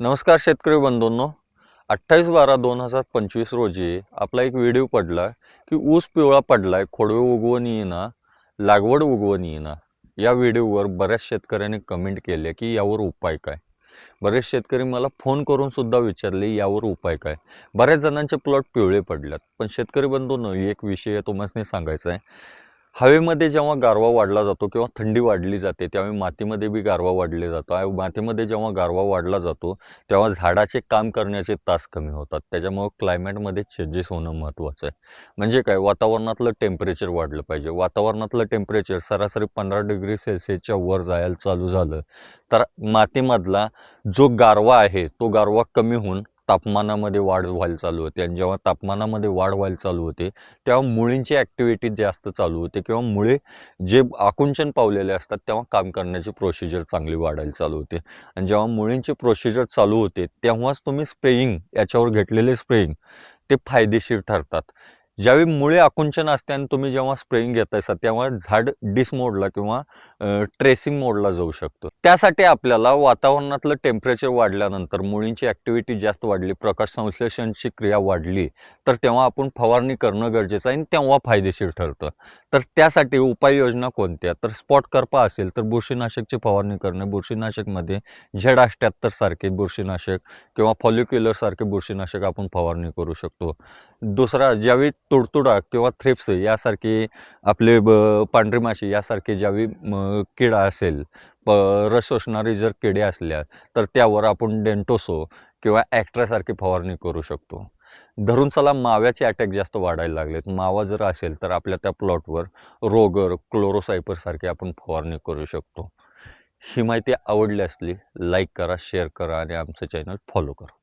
नमस्कार शेतकरी बंधूंनो. अठ्ठावीस बारा दोन हजार पंचवीस रोजी आपला एक व्हिडिओ पडला की ऊस पिवळा पडलाय खोडवे उगवून येईना लागवड उगवून येईना या व्हिडिओवर बऱ्याच शेतकऱ्यांनी कमेंट केले की यावर उपाय काय? बरेच शेतकरी मला फोन करून सुद्धा विचारले यावर उपाय काय? बऱ्याच जणांचे प्लॉट पिवळे पडल्यात. पण शेतकरी बंधूंनो एक विषय तुम्हाला सांगायचा आहे. हवेमध्ये जेव्हा गारवा वाढला जातो किंवा थंडी वाढली जाते त्यावेळी मातीमध्ये बी गारवा वाढले जातो. आणि मातीमध्ये जेव्हा गारवा वाढला जातो तेव्हा झाडाचे काम करण्याचे तास कमी होतात. त्याच्यामुळं क्लायमेटमध्ये चेंजेस होणं महत्त्वाचं आहे. म्हणजे काय? वातावरणातलं टेम्परेचर वाढलं पाहिजे. वातावरणातलं टेम्परेचर सरासरी पंधरा डिग्री सेल्सिअसच्या वर जायला चालू झालं. तर मातीमधला जो गारवा आहे तो गारवा कमी होऊन तापमानामध्ये वाढ व्हायला चालू होते आणि जेव्हा तापमानामध्ये वाढ व्हायला चालू होते तेव्हा मुळींची ॲक्टिव्हिटी जास्त चालू होते किंवा मुळे जे आकुंचन पावलेले असतात तेव्हा काम करण्याची प्रोसिजर चांगली वाढायला चालू होते. आणि जेव्हा मुळींची प्रोसिजर चालू होते तेव्हाच तुम्ही स्प्रेइंग याच्यावर घेतलेले स्प्रेइंग ते फायदेशीर ठरतात. ज्यावेळी मुळे आकुंचन असते आणि तुम्ही जेव्हा स्प्रेइंग घेतायसा तेव्हा झाड डिस मोडला किंवा ट्रेसिंग मोडला जाऊ शकतो. त्यासाठी आपल्याला वातावरणातलं टेम्परेचर वाढल्यानंतर मुळींची ॲक्टिव्हिटी जास्त वाढली प्रकाश संश्लेषणची क्रिया वाढली तर तेव्हा आपण फवारणी करणं गरजेचं आहे आणि तेव्हा फायदेशीर ठरतं. तर त्यासाठी उपाययोजना कोणत्या? तर स्पॉट करपा असेल तर बुरशीनाशकची फवारणी करणे बुरशीनाशकमध्ये झेड अष्ट्याहत्तर सारखे बुरशीनाशक किंवा फॉलिक्युलर सारखे बुरशीनाशक आपण फवारणी करू शकतो. दुसरा ज्यावेळी तुडतुडा किंवा थ्रिप्स यासारखे आपले ब- पांढरी माशी यासारखे ज्यावेळी किडा असेल प रस शोषणारी जर किडे असल्या तर त्यावर आपण डेंटोसो किंवा ॲक्ट्रासारखी फवारणी करू शकतो. धरून चला माव्याचे अटॅक जास्त वाढायला लागलेत. मावा जर असेल तर आपल्या त्या प्लॉटवर रोगर क्लोरोसायपरसारखी आपण फवारणी करू शकतो. ही माहिती आवडली असली लाईक करा शेअर करा आणि आमचं चॅनल फॉलो करा.